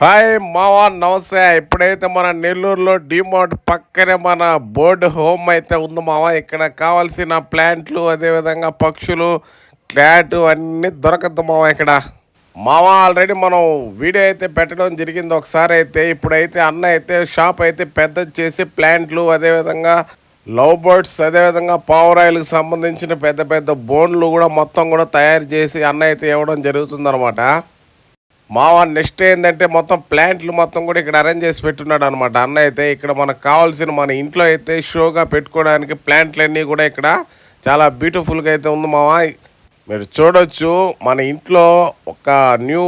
Hi మావా నమస్తే. ఇప్పుడైతే మన నెల్లూరులో డిమార్ట్ పక్కనే మన బోర్డ్ హోమ్ అయితే ఉంది మావా. ఇక్కడ కావాల్సిన ప్లాంట్లు అదేవిధంగా పక్షులు క్లాట్ అన్నీ దొరకద్దు మావా ఇక్కడ. మావా ఆల్రెడీ మనం వీడియో అయితే పెట్టడం జరిగింది ఒకసారి అయితే. ఇప్పుడైతే అన్న అయితే షాప్ అయితే పెద్దది చేసి ప్లాంట్లు అదేవిధంగా లవ్ బర్డ్స్ అదేవిధంగా పావురాయిలకు సంబంధించిన పెద్ద పెద్ద బోన్లు కూడా మొత్తం కూడా తయారు చేసి అన్న అయితే ఇవ్వడం జరుగుతుందన్నమాట. మావా నెక్స్ట్ ఏంటంటే మొత్తం ప్లాంట్లు మొత్తం కూడా ఇక్కడ అరేంజ్ చేసి పెట్టున్నాడు అనమాట అన్న అయితే ఇక్కడ మనకు కావాల్సిన మన ఇంట్లో అయితే షోగా పెట్టుకోవడానికి ప్లాంట్లన్నీ కూడా ఇక్కడ చాలా బ్యూటిఫుల్గా అయితే ఉంది మావా. మీరు చూడొచ్చు మన ఇంట్లో ఒక న్యూ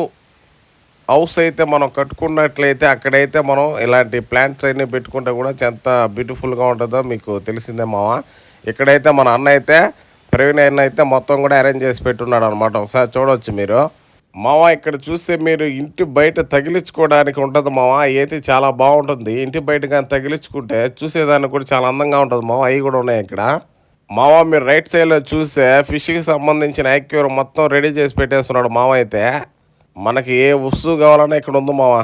హౌస్ అయితే మనం కట్టుకున్నట్లయితే అక్కడైతే మనం ఇలాంటి ప్లాంట్స్ అన్ని పెట్టుకుంటే కూడా ఎంత బ్యూటిఫుల్గా ఉంటుందో మీకు తెలిసిందే మావా. ఇక్కడైతే మన అన్న అయితే ప్రవీణ్ అన్న అయితే మొత్తం కూడా అరేంజ్ చేసి పెట్టున్నాడు అనమాట ఒకసారి చూడవచ్చు మీరు. మావా ఇక్కడ చూస్తే మీరు ఇంటి బయట తగిలించుకోవడానికి ఉంటుంది మావా అయితే చాలా బాగుంటుంది. ఇంటి బయట కానీ తగిలించుకుంటే చూసేదానికి కూడా చాలా అందంగా ఉంటుంది మావా అవి కూడా ఉన్నాయి ఇక్కడ. మావా మీరు రైట్ సైడ్లో చూస్తే ఫిష్కి సంబంధించిన యాక్యూర్ మొత్తం రెడీ చేసి పెట్టేస్తున్నాడు మావ అయితే. మనకి ఏ వస్తువు కావాలన్నా ఇక్కడ ఉంది మావా.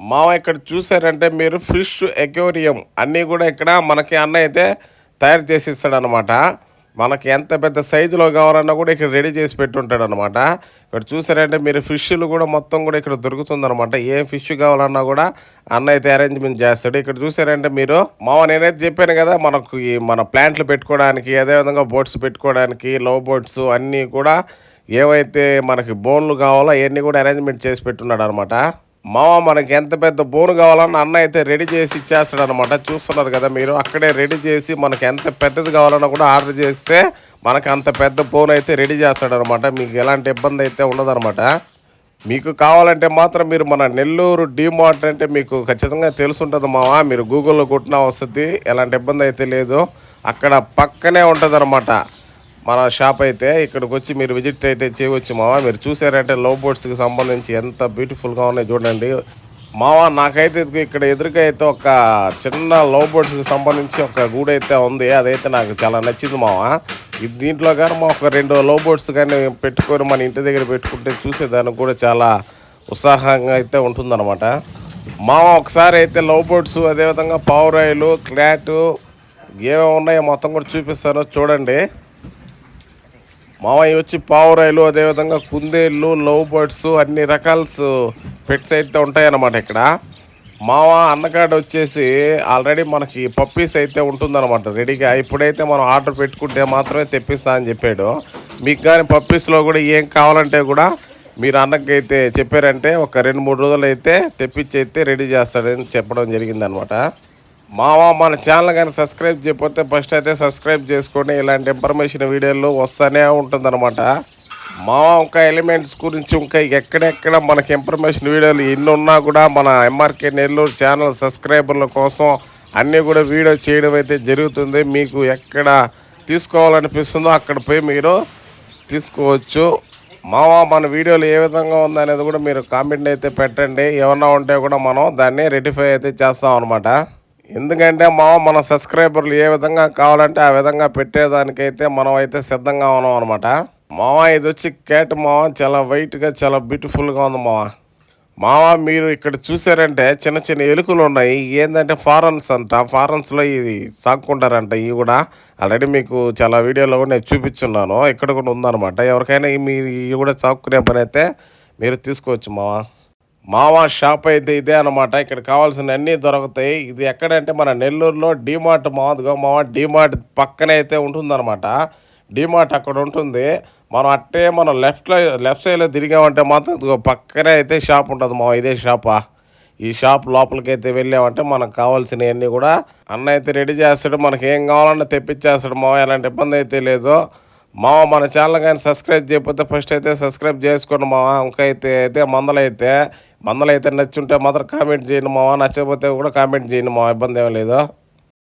మావ ఇక్కడ చూసారంటే మీరు ఫిష్ ఎక్వేరియం అన్నీ కూడా ఇక్కడ మనకి అన్న అయితే తయారు చేసి ఇస్తాడనమాట మనకి ఎంత పెద్ద సైజులో కావాలన్నా కూడా ఇక్కడ రెడీ చేసి పెట్టుంటాడు అనమాట ఇక్కడ చూసారంటే మీరు ఫిష్లు కూడా మొత్తం కూడా ఇక్కడ దొరుకుతుందనమాట ఏ ఫిష్ కావాలన్నా కూడా అన్న అయితే అరేంజ్మెంట్ చేస్తాడు. ఇక్కడ చూసారంటే మీరు మామ నేనైతే చెప్పాను కదా మనకు ఈ మన ప్లాంట్లు పెట్టుకోవడానికి అదేవిధంగా బోట్స్ పెట్టుకోవడానికి లవ్ బోట్స్ అన్నీ కూడా ఏవైతే మనకి బోన్లు కావాలో అవన్నీ కూడా అరేంజ్మెంట్ చేసి పెట్టున్నాడు అనమాట మామ మనకి ఎంత పెద్ద బోన్ కావాలన్నా అన్న అయితే రెడీ చేసి ఇచ్చేస్తాడు అనమాట చూస్తున్నారు కదా మీరు అక్కడే రెడీ చేసి మనకి ఎంత పెద్దది కావాలన్నా కూడా ఆర్డర్ చేస్తే మనకి అంత పెద్ద బోన్ అయితే రెడీ చేస్తాడు అనమాట మీకు ఎలాంటి ఇబ్బంది అయితే ఉండదన్నమాట. మీకు కావాలంటే మాత్రం మీరు మన నెల్లూరు డీమార్ట్ అంటే మీకు ఖచ్చితంగా తెలుసుంటుంది మావా మీరు గూగుల్లో కొట్టినా వస్తుంది ఎలాంటి ఇబ్బంది అయితే లేదు. అక్కడ పక్కనే ఉంటుంది మన షాప్ అయితే ఇక్కడికి వచ్చి మీరు విజిట్ అయితే చేయవచ్చు మావా. మీరు చూసారంటే లవ్ బోట్స్కి సంబంధించి ఎంత బ్యూటిఫుల్గా ఉన్నాయి చూడండి. మావా నాకైతే ఇక్కడ ఎదురుగా అయితే ఒక చిన్న లవ్ బోట్స్కి సంబంధించి ఒక గూడు అయితే ఉంది. అదైతే నాకు చాలా నచ్చింది మావా. ఇది దీంట్లో కానీ మా ఒక రెండు లవ్ బోట్స్ కానీ పెట్టుకొని మన ఇంటి దగ్గర పెట్టుకుంటే చూసేదానికి కూడా చాలా ఉత్సాహంగా అయితే ఉంటుందన్నమాట. మావా ఒకసారి అయితే లవ్ బోట్స్ అదేవిధంగా పావురాయిలు క్లాటు ఏమేమి ఉన్నాయో మొత్తం కూడా చూపిస్తాను. చూడండి. మామయ్య వచ్చి పావురాయిలు అదేవిధంగా కుందేళ్ళు లవ్ బర్డ్స్ అన్ని రకాల్స్ పెట్స్ అయితే ఉంటాయన్నమాట ఇక్కడ. మావ అన్నకాడ వచ్చేసి ఆల్రెడీ మనకి పప్పీస్ అయితే ఉంటుందన్నమాట. రెడీగా ఇప్పుడైతే మనం ఆర్డర్ పెట్టుకుంటే మాత్రమే తెప్పిస్తా అని చెప్పాడు. మీకు కానీ పప్పీస్లో కూడా ఏం కావాలంటే కూడా మీరు అన్నకి అయితే చెప్పారంటే ఒక రెండు మూడు రోజులు అయితే తెప్పించి అయితే రెడీ చేస్తాడని చెప్పడం జరిగిందనమాట మావా మన ఛానల్ కానీ సబ్స్క్రైబ్ చేయకపోతే ఫస్ట్ అయితే సబ్స్క్రైబ్ చేసుకోండి ఇలాంటి ఇన్ఫర్మేషన్ వీడియోలు వస్తూనే ఉంటుందన్నమాట. మావా ఇంకా ఎలిమెంట్స్ గురించి ఇంకా ఎక్కడెక్కడ మనకి ఇన్ఫర్మేషన్ వీడియోలు ఎన్ని ఉన్నా కూడా మన ఎంఆర్కే నెల్లూరు ఛానల్ సబ్స్క్రైబర్ల కోసం అన్నీ కూడా వీడియో చేయడం అయితే జరుగుతుంది. మీకు ఎక్కడ తీసుకోవాలనిపిస్తుందో అక్కడ పోయి మీరు తీసుకోవచ్చు. మావా మన వీడియోలు ఏ విధంగా ఉందనేది కూడా మీరు కామెంట్ అయితే పెట్టండి. ఏమన్నా ఉంటే కూడా మనం దాన్ని రెటిఫై అయితే చేస్తాం అనమాట ఎందుకంటే మా మన సబ్స్క్రైబర్లు ఏ విధంగా కావాలంటే ఆ విధంగా పెట్టేదానికైతే మనం అయితే సిద్ధంగా ఉన్నాం అనమాట మావా ఇది వచ్చి క్యాట్ మావా చాలా వైట్గా చాలా బ్యూటిఫుల్గా ఉంది మావా. మావా మీరు ఇక్కడ చూసారంటే చిన్న చిన్న ఎలుకలు ఉన్నాయి. ఏంటంటే ఫారెన్స్ అంట. ఫారెన్స్లో ఇది సాక్కుంటారంట. ఇవి కూడా ఆల్రెడీ మీకు చాలా వీడియోలో కూడా నేను చూపించున్నాను ఇక్కడ కూడా ఉందన్నమాట. ఎవరికైనా మీరు ఇవి కూడా సాక్కునే పని అయితే మీరు తీసుకోవచ్చు మావా. మావా షాప్ అయితే ఇదే అనమాట ఇక్కడ కావాల్సిన అన్నీ దొరుకుతాయి. ఇది ఎక్కడంటే మన నెల్లూరులో డీమార్ట్ మాదిగా మావా డీమార్ట్ పక్కనే అయితే ఉంటుందన్నమాట. డీమార్ట్ అక్కడ ఉంటుంది. మనం అట్టే మనం లెఫ్ట్లో లెఫ్ట్ సైడ్లో తిరిగామంటే మాత్రం పక్కనే అయితే షాప్ ఉంటుంది మావా ఇదే షాపా. ఈ షాప్ లోపలికి అయితే వెళ్ళామంటే మనకు కావాల్సినవన్నీ కూడా అన్న అయితే రెడీ చేస్తాడు. మనకి ఏం కావాలన్నా తెప్పించేస్తాడు మావా ఎలాంటి ఇబ్బంది అయితే లేదు. మావ మన ఛానల్ కానీ సబ్స్క్రైబ్ చేయకపోతే ఫస్ట్ అయితే సబ్స్క్రైబ్ చేసుకోండి మావ. ఇంకా అయితే అయితే మందలైతే మందలైతే నచ్చుంటే మాత్రం కామెంట్ చేయండి మావ. నచ్చకపోతే కూడా కామెంట్ చేయండి మా ఇబ్బంది ఏం లేదు.